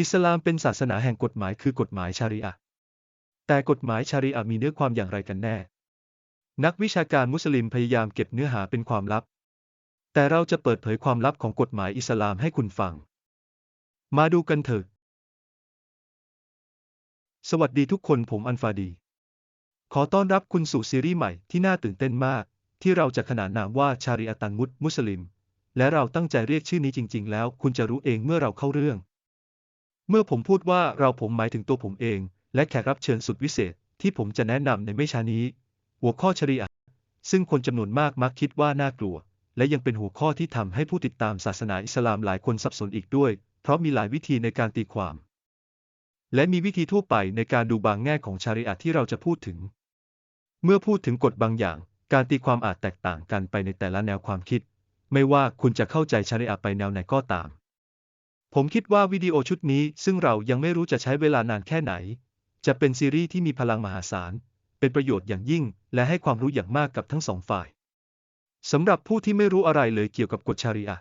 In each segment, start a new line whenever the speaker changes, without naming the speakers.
อิสลามเป็นศาสนาแห่งกฎหมายคือกฎหมายชาริอะห์แต่กฎหมายชาริอะห์มีเนื้อความอย่างไรกันแน่ นักวิชาการมุสลิมพยายามเก็บเนื้อหาเป็นความลับ แต่เราจะเปิดเผยความลับของกฎหมายอิสลามให้คุณฟัง มาดูกันเถอะ สวัสดีทุกคนผมอันฟาดี ขอต้อนรับคุณสู่ซีรีส์ใหม่ที่น่าตื่นเต้นมาก ที่เราจะขนานนามว่าชาริอะตันมุตมุสลิม และเราตั้งใจเรียกชื่อนี้จริง ๆ แล้ว คุณจะรู้เองเมื่อเราเข้าเรื่อง เมื่อผมพูดว่าเราผมหมายถึงตัวผมเอง และแขกรับเชิญสุดวิเศษ ที่ผมจะแนะนำในไม่ช้านี้ หัวข้อชาริอะห์ซึ่งคนจำนวนมากมักคิดว่าน่ากลัว และยังเป็นหัวข้อที่ทำให้ผู้ติดตามศาสนาอิสลามหลายคนสับสนอีกด้วย เพราะมีหลายวิธีในการตีความ และมีวิธีทั่วไปในการดูบางแง่ของชาริอะห์ที่เราจะพูดถึง เมื่อพูดถึงกฎบางอย่าง การตีความอาจแตกต่างกันไปในแต่ละแนวความคิด ไม่ว่าคุณจะเข้าใจชาริอะห์ไปแนวไหนก็ตาม ผมคิดว่าวิดีโอชุดนี้ซึ่งเรายังไม่รู้จะใช้เวลานานแค่ไหน จะเป็นซีรีส์ที่มีพลังมหาศาล เป็นประโยชน์อย่างยิ่ง และให้ความรู้อย่างมากกับทั้งสองฝ่ายสำหรับผู้ที่ไม่รู้อะไรเลยเกี่ยวกับกฎชาริอะ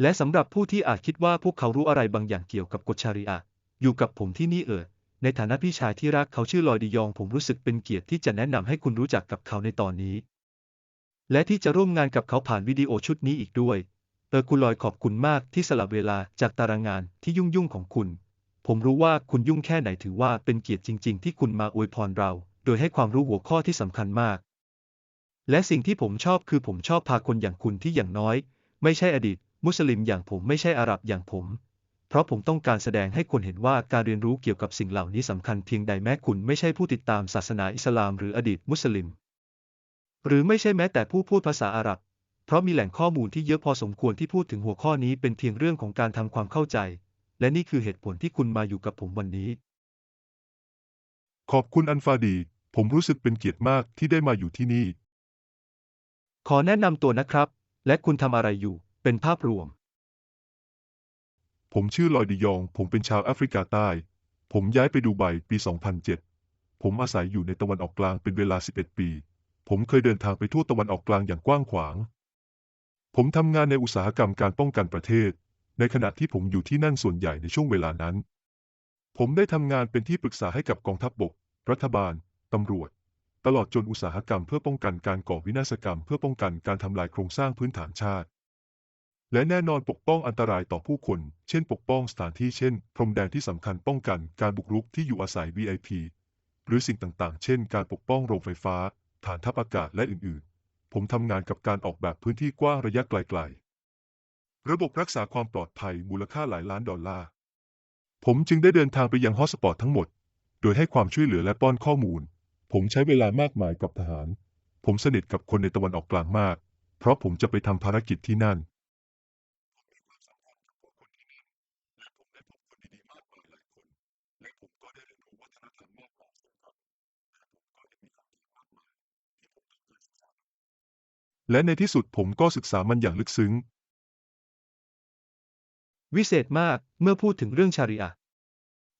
และสำหรับผู้ที่อาจคิดว่าพวกเขารู้อะไรบางอย่างเกี่ยวกับกฎชาริอะอยู่กับผมที่นี่เออในฐานะพี่ชายที่รักเขาชื่อลอยดิยอง ผมรู้สึกเป็นเกียรติที่จะแนะนำให้คุณรู้จักกับเขาในตอนนี้ และที่จะร่วมงานกับเขาผ่านวิดีโอชุดนี้อีกด้วย ออคุณลอยขอบคุณมากที่สลับเวลาจากตารางงานที่ยุ่งยุ่งๆของคุณ ผมรู้ว่าคุณยุ่งแค่ไหนถือว่าเป็นเกียรติจริง ๆ ที่คุณมาอวยพรเรา โดยให้ความรู้หัวข้อที่สำคัญมาก และสิ่งที่ผมชอบคือผมชอบพาคนอย่างคุณที่อย่างน้อย ไม่ใช่อดีต มุสลิมอย่างผมไม่ใช่อาหรับอย่างผม เพราะผมต้องการแสดงให้คนเห็นว่าการเรียนรู้เกี่ยวกับสิ่งเหล่านี้สำคัญเพียงใดแม้คุณไม่ใช่ผู้ติดตามศาสนาอิสลามหรืออดีตมุสลิม หรือไม่ใช่แม้แต่ผู้พูดภาษาอาหรับ เพราะมีแหล่งข้อมูลที่เยอะพอสมควรที่พูดถึงหัวข้อนี้เป็นเพียงเรื่องของการทำความเข้าใจ และนี่คือเหตุผลที่คุณมาอยู่กับผมวันนี้
ขอบคุณอันฟาดี ผมรู้สึกเป็นเกียรติมากที่ได้มาอยู่ที่นี่
ขอแนะนำตัวนะครับ และคุณทำอะไรอยู่ เป็นภาพรวม
ผมชื่อลอยดิยอง ผมเป็นชาวแอฟริกาใต้ ผมย้ายไปดูไบปี 2007 ผมอาศัยอยู่ในตะวันออกกลางเป็นเวลา 11 ปี ผมเคยเดินทางไปทั่วตะวันออกกลางอย่างกว้างขวาง ผมทำงานในอุตสาหกรรมการป้องกันประเทศ ในขณะที่ผมอยู่ที่นั่นส่วนใหญ่ในช่วงเวลานั้น ผมได้ทำงานเป็นที่ปรึกษาให้กับกองทัพบบก รัฐบาล ตำรวจ ตลอดจนอุตสาหกรรมเพื่อป้องกันการก่อวินาศกรรม เพื่อป้องกันการทำลายโครงสร้างพื้นฐานชาติ และแน่นอนปกป้องอันตรายต่อผู้คน เช่น ปกป้องสถานที่เช่น พรมแดนที่สำคัญป้องกันการบุกรุกที่อยู่อาศัย VIP หรือสิ่งต่างๆ เช่น การปกป้องโรงไฟฟ้า ฐานทัพอากาศและอื่นๆ ผมทำงานกับการออกแบบพื้นที่กว้างระยะไกลๆ ระบบรักษาความปลอดภัยมูลค่าหลายล้านดอลลาร์ ผมจึงได้เดินทางไปยังฮอสปอตทั้งหมด โดยให้ความช่วยเหลือและป้อนข้อมูล ผมใช้เวลามากมายกับทหาร ผมสนิทกับคนในตะวันออกกลางมาก เพราะผมจะไปทำภารกิจที่นั่น และในที่สุดผมก็ศึกษามันอย่างลึกซึ้ง
วิเศษมากเมื่อพูดถึงเรื่องชาริอะห์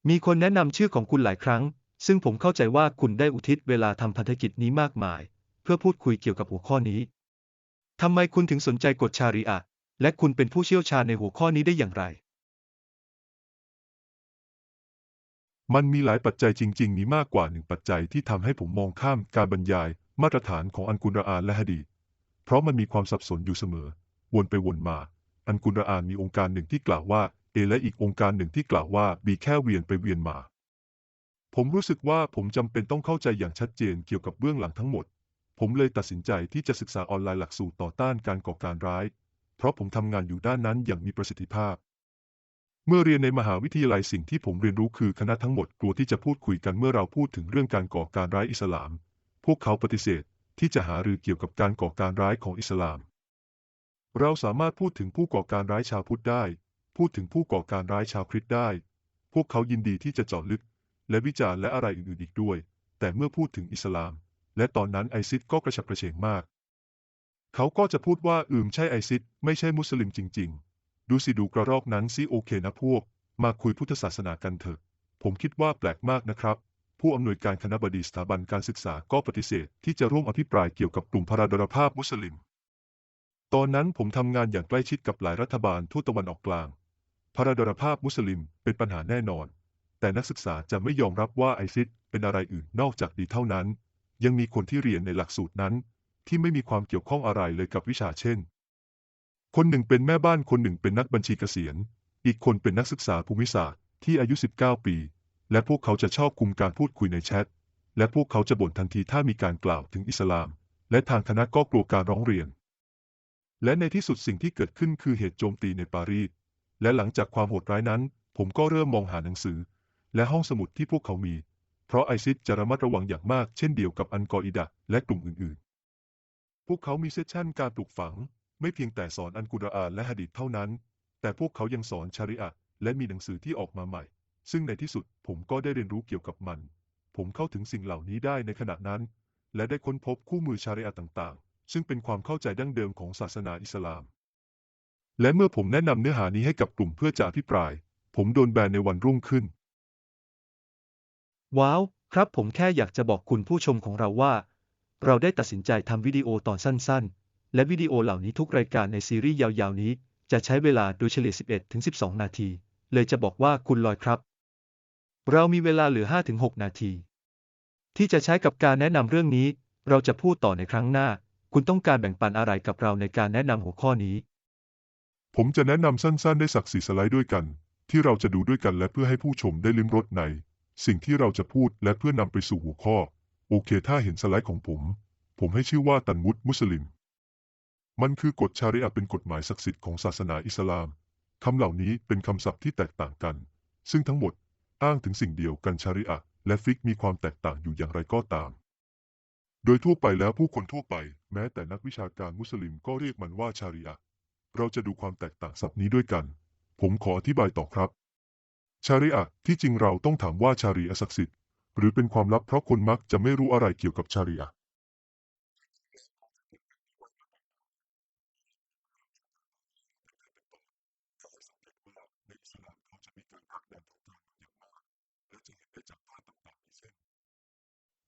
มีคนแนะนำชื่อของคุณหลายครั้ง ซึ่งผมเข้าใจว่าคุณได้อุทิศเวลาทำพันธกิจนี้มากมาย เพื่อพูดคุยเกี่ยวกับหัวข้อนี้ทำไมคุณถึงสนใจกฎชาริอะห์และคุณเป็นผู้เชี่ยวชาญในหัวข้อนี้ได้อย่างไร
มันมีหลายปัจจัยจริง ๆ มีมากกว่าหนึ่งปัจจัยที่ทำให้ผมมองข้ามการบรรยาย มาตรฐานของอันกุรอานและฮะดีษ เพราะมันมีความสับสนอยู่เสมอ วนไปวนมา อันกุรอานมีองค์การหนึ่งที่กล่าวว่า A และอีกองค์การหนึ่งที่กล่าวว่า B แค่เวียนไปเวียนมา ผมรู้สึกว่าผมจำเป็นต้องเข้าใจอย่างชัดเจนเกี่ยวกับเบื้องหลังทั้งหมด ผมเลยตัดสินใจที่จะศึกษาออนไลน์หลักสูตรต่อต้านการก่อการร้าย เพราะผมทำงานอยู่ด้านนั้นอย่างมีประสิทธิภาพ เมื่อเรียนในมหาวิทยาลัยสิ่งที่ผมเรียนรู้คือคณะทั้งหมดกลัวที่จะพูดคุยกันเมื่อเราพูดถึงเรื่องการก่อการร้ายอิสลาม พวกเขาปฏิเสธ ที่จะหารือเกี่ยวกับการก่อการร้ายของอิสลาม เราสามารถพูดถึงผู้ก่อการร้ายชาวพุทธได้ พูดถึงผู้ก่อการร้ายชาวคริสต์ได้ พวกเขายินดีที่จะเจาะลึก และวิจารณ์และอะไรอื่นๆอีกด้วย แต่เมื่อพูดถึงอิสลาม และตอนนั้นไอซิดก็กระฉับกระเฉงมาก เขาก็จะพูดว่าอืมใช่ไอซิดไม่ใช่มุสลิมจริง ๆ ดูสิดูกระรอกนั้นซิโอเคนะพวก มาคุยพุทธศาสนากันเถอะ ผมคิดว่าแปลกมากนะครับ ผู้อำนวยการคณะบดีสถาบันการศึกษาก็ปฏิเสธที่จะร่วมอภิปรายเกี่ยวกับกลุ่มพราดรภาพมุสลิม ตอนนั้นผมทำงานอย่างใกล้ชิดกับหลายรัฐบาลทั่วตะวันออกกลางพระดรภาพมุสลิมเป็นปัญหาแน่นอน แต่นักศึกษาจะไม่ยอมรับว่าไอซิสเป็นอะไรอื่นนอกจากดีเท่านั้น ยังมีคนที่เรียนในหลักสูตรนั้น ที่ไม่มีความเกี่ยวข้องอะไรเลยกับวิชาเช่น คนหนึ่งเป็นแม่บ้านคนหนึ่งเป็นนักบัญชีเกษียณ อีกคนเป็นนักศึกษาภูมิศาสตร์ที่อายุ 19 ปี และพวกเขาจะชอบคุมการพูดคุยในแชท และพวกเขาจะบ่นทันทีถ้ามีการกล่าวถึงอิสลาม และทางคณะก็กลัวการร้องเรียน และในที่สุดสิ่งที่เกิดขึ้นคือเหตุโจมตีในปารีส และหลังจากความโหดร้ายนั้น ผมก็เริ่มมองหาหนังสือ และห้องสมุดที่พวกเขามี เพราะไอซิสจะระมัดระวังอย่างมากเช่นเดียวกับอันกออิดะและกลุ่มอื่นๆ พวกเขามีเซสชั่นการปลูกฝัง ไม่เพียงแต่สอนอันกุรอานและหะดีษเท่านั้น แต่พวกเขายังสอนชาริอะและมีหนังสือที่ออกมาใหม่ ซึ่งในที่สุดผมก็ได้เรียนรู้เกี่ยวกับมัน ผมเข้าถึงสิ่งเหล่านี้ได้ในขณะนั้น และได้ค้นพบคู่มือชาริอะห์ต่างๆ ซึ่งเป็นความเข้าใจดั้งเดิมของศาสนาอิสลาม และเมื่อผมแนะนำเนื้อหานี้ให้กับกลุ่มเพื่อจะอภิปราย ผมโดนแบนในวันรุ่งขึ้น
ว้าว ครับผมแค่อยากจะบอกคุณผู้ชมของเราว่า เราได้ตัดสินใจทำวิดีโอตอนสั้น ๆ และวิดีโอเหล่านี้ทุกรายการในซีรีส์ยาวๆนี้จะใช้เวลาโดยเฉลี่ย11-12 นาที เลยจะบอกว่าคุณลอยครับ เรามีเวลาเหลือ 5-6 นาที ที่จะใช้กับการแนะนำเรื่องนี้ เราจะพูดต่อในครั้งหน้า คุณต้องการแบ่งปันอะไรกับเราในการแนะนำหัวข้อนี้
ผมจะแนะนำสั้นๆ ได้สักสี่สไลด์ด้วยกัน ที่เราจะดูด้วยกันและเพื่อให้ผู้ชมได้ลิ้มรสใน สิ่งที่เราจะพูดและเพื่อนำไปสู่หัวข้อ โอเค ถ้าเห็นสไลด์ของผม ผมให้ชื่อว่าตันมุดมุสลิม มันคือกฎชาริอะห์เป็นกฎหมายศักดิ์สิทธิ์ของศาสนาอิสลามคำเหล่านี้เป็นคำศัพท์ที่แตกต่างกัน ซึ่งทั้งหมด อ้างถึงสิ่งเดียวกันชาริอะห์และฟิกมีความแตกต่างอยู่อย่างไรก็ตาม โดยทั่วไปแล้วผู้คนทั่วไป แม้แต่นักวิชาการมุสลิมก็เรียกมันว่าชาริอะห์เราจะดูความแตกต่างศัพท์นี้ด้วยกัน ผมขออธิบายต่อครับ ชาริอะห์ที่จริงเราต้องถามว่าชาริอะห์ศักดิ์สิทธิ์หรือเป็นความลับเพราะคนมักจะไม่รู้อะไรเกี่ยวกับชาริอะห์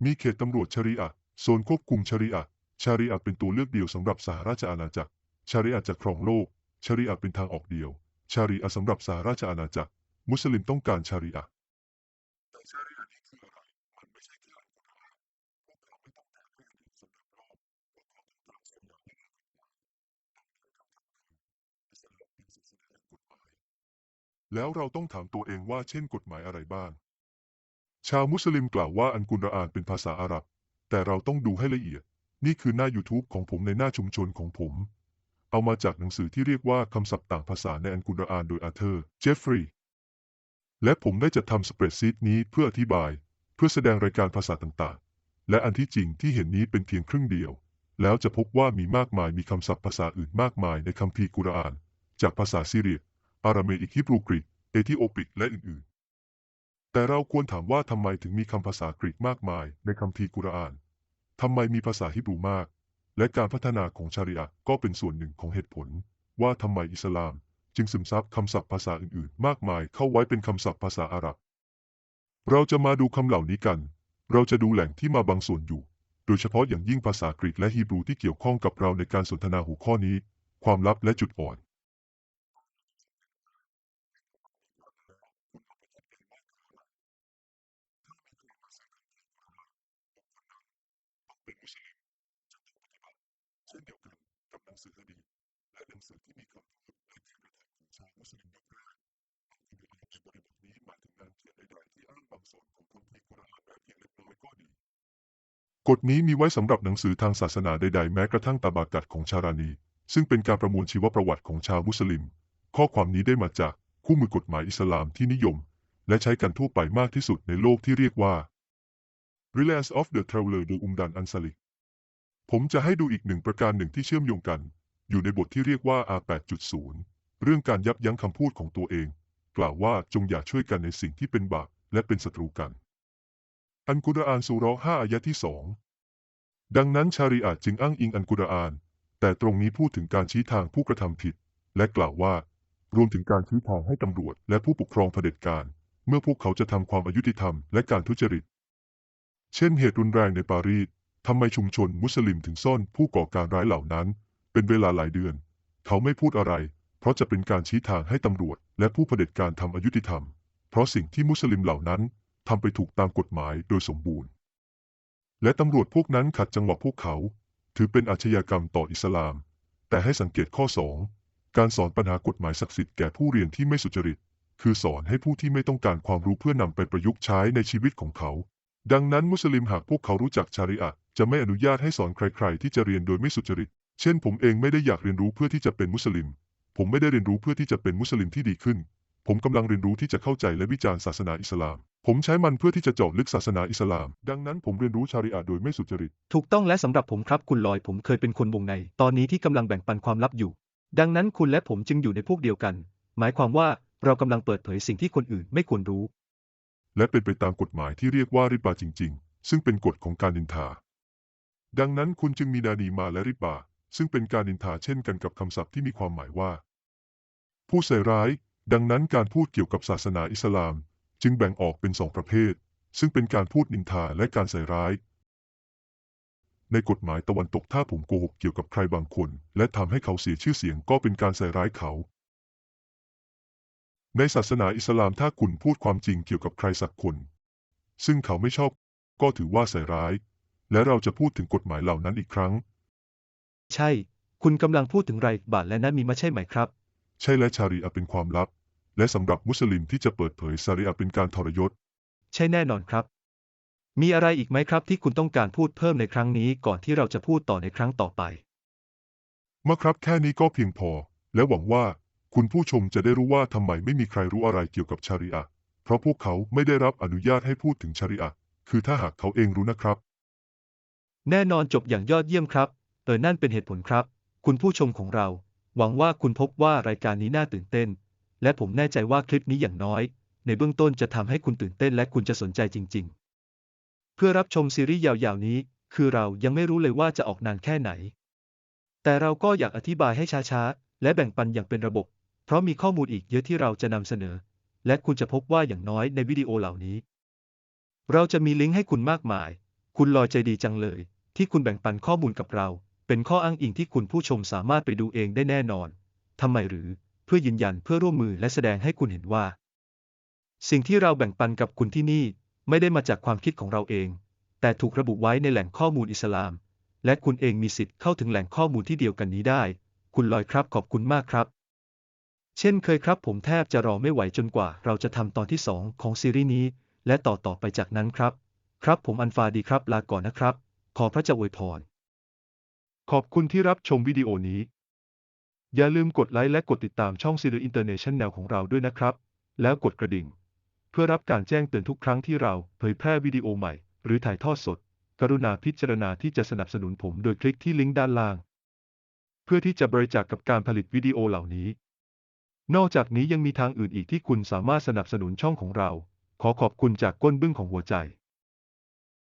มีเขตตำรวจชาริอะห์โซนควบคุมชาริอะห์ชาริอะห์เป็นตัวเลือกเดียวสำหรับสหราชอาณาจักรชาริอะห์จะครองโลกชาริอะห์เป็นทางออกเดียวชาริอะห์สำหรับสหราชอาณาจักร มุสลิมต้องการชาริอะห์แต่ชาริอะห์นี้คืออะไร มันไม่ใช่แค่อัลกุรอานพวกเขาไม่ต้องการให้คนอื่นสำเร็จรอบพวกเขาต้องการสอนอย่างยิ่งกฎหมายอิสลามเป็นศาสนาแห่งกฎหมาย แล้วเราต้องถามตัวเองว่าเช่นกฎหมายอะไรบ้าง ชาวมุสลิมกล่าวว่าอันกุรอานเป็นภาษาอาหรับ แต่เราต้องดูให้ละเอียด นี่คือหน้า YouTube ของผมในหน้าชุมชนของผม เอามาจากหนังสือที่เรียกว่าคำศัพท์ต่างภาษาในอันกุรอานโดยอาเธอร์ เจฟฟรีย์และผมได้จัดทำสเปรดซีตนี้เพื่ออธิบาย เพื่อแสดงรายการภาษาต่างๆ และอันที่จริงที่เห็นนี้เป็นเพียงครึ่งเดียว แล้วจะพบว่ามีมากมายมีคำศัพท์ภาษาอื่นมากมายในคัมภีร์กุรอาน จากภาษาซีเรีย อาราเมอิกฮิบรูกรีกเอธิโอปิกและอื่นๆ แต่เราควรถามว่าทำไมถึงมีคำภาษากรีกมากมาย ในคัมภีร์กุรอานทำไมมีภาษาฮิบรูมาก และการพัฒนาของชาริอะก็เป็นส่วนหนึ่งของเหตุผล ว่าทำไมอิสลาม จึงซึมซับคำศัพท์ภาษาอื่นๆ มากมายเข้าไว้เป็นคำศัพท์ภาษาอาหรับ เราจะมาดูคำเหล่านี้กัน เราจะดูแหล่งที่มาบางส่วนอยู่ โดยเฉพาะอย่างยิ่งภาษากรีกและฮีบรูที่เกี่ยวข้องกับเราในการสนทนาหัวข้อนี้ ความลับและจุดอ่อนมุสลิมจะต้องปฏิบัติเช่นเดียวกันกับหนั งสือฮะดีษและหนังสือที่มีคำพูดและการกระทำของชาวมุสลิมยุคแรกอัลกุรอานในบริบทนี้หมายถึงงานเขียนใดๆที่อ้างบางส่วนของคัมภีร์กุรอานแม้เพียงเล็กน้อยก็ดี กฎนี้มีไว้สำหรับหนังสือทางศาสนาใดๆ แม้กระทั่งตาบากัดของชารานี ซึ่งเป็นการประมวลชีวประวัติของชาวมุสลิม ข้อความนี้ได้มาจากคู่มือกฎหมายอิสลามที่นิยม และใช้กันทั่วไปมากที่สุดในโลกที่เรียกว่า Reliance of the Traveler โดยอุมดันอันซาลิก ผมจะให้ดูอีกหนึ่งประการหนึ่งที่เชื่อมโยงกัน อยู่ในบทที่เรียกว่า R8.0 เรื่องการยับยั้งคำพูดของตัวเอง กล่าวว่าจงอย่าช่วยกันในสิ่งที่เป็นบาปและเป็นศัตรูกัน อันกุรอานสุราะห์5อายะที่สองดังนั้นชารีอะจึงอ้างอิงอันกุรอาน แต่ตรงนี้พูดถึงการชี้ทางผู้กระทำผิด และกล่าวว่า รวมถึงการชี้ทางให้ตำรวจ และผู้ปกครองเผด็จการ เมื่อพวกเขาจะทำความอายุติธรรมและการทุจริต เช่นเหตุรุนแรงในปารีส ทำไมชุมชนมุสลิมถึงซ่อนผู้ก่อการร้ายเหล่านั้น เป็นเวลาหลายเดือน เขาไม่พูดอะไร เพราะจะเป็นการชี้ทางให้ตำรวจ และผู้เผด็จการทำอยุติธรรม เพราะสิ่งที่มุสลิมเหล่านั้นทำไปถูกตามกฎหมายโดยสมบูรณ์ และตำรวจพวกนั้นขัดจังหวะพวกเขา ถือเป็นอาชญากรรมต่ออิสลาม แต่ให้สังเกตข้อ2การสอนปัญหากฎหมายศักดิ์สิทธิ์แก่ผู้เรียนที่ไม่สุจริต คือสอนให้ผู้ที่ไม่ต้องการความรู้เพื่อนำไปประยุกต์ใช้ในชีวิตของเขา ดังนั้นมุสลิมหากพวกเขารู้จักชาริอะห์ จะไม่อนุญาตให้สอนใคร ๆ ที่จะเรียนโดยไม่สุจริต เช่น ผมเองไม่ได้อยากเรียนรู้เพื่อที่จะเป็นมุสลิม ผมไม่ได้เรียนรู้เพื่อที่จะเป็นมุสลิมที่ดีขึ้น ผมกำลังเรียนรู้ที่จะเข้าใจและวิจารณ์ศาสนาอิสลาม ผมใช้มันเพื่อที่จะเจาะลึกศาสนาอิสลาม ดังนั้นผมเรียนรู้ชาริอะห์โดยไม่สุจริต
ถูกต้องและสำหรับผมครับคุณลอย ผมเคยเป็นคนวงใน ตอนนี้ที่กำลังแบ่งปันความลับอยู่ ดังนั้นคุณและผมจึงอยู่ในพวกเดียวกัน หมายความว่าเรากำลังเปิดเผยสิ่งที่คนอื่นไม่ควรรู้
และเป็นไปตามกฎหมายที่เรียกว่าริบาจริง ๆ ซึ่งเป็นกฎของการนินทา ดังนั้นคุณจึงมีนานีมาและริบา ซึ่งเป็นการนินทาเช่นกันกับคำศัพท์ที่มีความหมายว่า ผู้ใส่ร้าย ดังนั้นการพูดเกี่ยวกับศาสนาอิสลาม จึงแบ่งออกเป็นสองประเภท ซึ่งเป็นการพูดนินทาและการใส่ร้าย ในกฎหมายตะวันตกถ้าผมโกหกเกี่ยวกับใครบางคน และทำให้เขาเสียชื่อเสียงก็เป็นการใส่ร้ายเขาในศาสนาอิสลามถ้าคุณพูดความจริงเกี่ยวกับใครสักคน ซึ่งเขาไม่ชอบ ก็ถือว่าใส่ร้าย และเราจะพูดถึงกฎหมายเหล่านั้นอีกครั้ง
ใช่ คุณกำลังพูดถึงไรบาทและนั้นมีมาใช่ไหมครับ
ใช่และชารีอะห์เป็นความลับ และสำหรับมุสลิมที่จะเปิดเผยชารีอะห์เป็นการทรยศ
ใช่แน่นอนครับ มีอะไรอีกไหมครับ ที่คุณต้องการพูดเพิ่มในครั้งนี้ก่อนที่เราจะพูดต่อในครั้งต่อไป
มาครับแค่นี้ก็เพียงพอ และหวังว่าคุณผู้ชมจะได้รู้ว่าทำไมไม่มีใครรู้อะไรเกี่ยวกับชารีอะห์เพราะพวกเขาไม่ได้รับอนุญาตให้พูดถึงชารีอะห์คือถ้าหากเขาเองรู้นะครับ
แน่นอนจบอย่างยอดเยี่ยมครับ เออนั่นเป็นเหตุผลครับ คุณผู้ชมของเรา หวังว่าคุณพบว่ารายการนี้น่าตื่นเต้น และผมแน่ใจว่าคลิปนี้อย่างน้อย ในเบื้องต้นจะทำให้คุณตื่นเต้นและคุณจะสนใจจริง ๆ เพื่อรับชมซีรีส์ยาวๆนี้ คือเรายังไม่รู้เลยว่าจะออกนานแค่ไหน แต่เราก็อยากอธิบายให้ช้าๆ และแบ่งปันอย่างเป็นระบบ เพราะมีข้อมูลอีกเยอะที่เราจะนำเสนอ และคุณจะพบว่าอย่างน้อยในวิดีโอเหล่านี้ เราจะมีลิงก์ให้คุณมากมาย คุณลอยใจดีจังเลย ที่คุณแบ่งปันข้อมูลกับเรา เป็นข้ออ้างอิงที่คุณผู้ชมสามารถไปดูเองได้แน่นอนทำไมหรือเพื่อยืนยันเพื่อร่วมมือและแสดงให้คุณเห็นว่า สิ่งที่เราแบ่งปันกับคุณที่นี่ไม่ได้มาจากความคิดของเราเอง แต่ถูกระบุไว้ในแหล่งข้อมูลอิสลาม และคุณเองมีสิทธิ์เข้าถึงแหล่งข้อมูลที่เดียวกันนี้ได้ คุณลอยครับขอบคุณมากครับ เช่นเคยครับผมแทบจะรอไม่ไหวจนกว่าเราจะทำตอนที่สองของซีรีส์นี้ และต่อต่อไปจากนั้นครับ ครับผมอันฟาดีครับลาก่อนนะครับ ขอพระเจ้าอวยพร ขอบคุณที่รับชมวิดีโอนี้ อย่าลืมกดไลค์และกดติดตามช่องซีรีส์อินเตอร์เนชั่นแนลของเราด้วยนะครับ แล้วกดกระดิ่ง เพื่อรับการแจ้งเตือนทุกครั้งที่เราเผยแพร่วิดีโอใหม่ หรือถ่ายทอดสด กรุณาพิจารณาที่จะสนับสนุนผมโดยคลิกที่ลิงก์ด้านล่าง เพื่อที่จะบริจาคกกับการผลิตวิดีโอเหล่านี้ นอกจากนี้ยังมีทางอื่นอีกที่คุณสามารถสนับสนุนช่องของเรา ขอขอบคุณจากก้นบึ้งของหัวใจ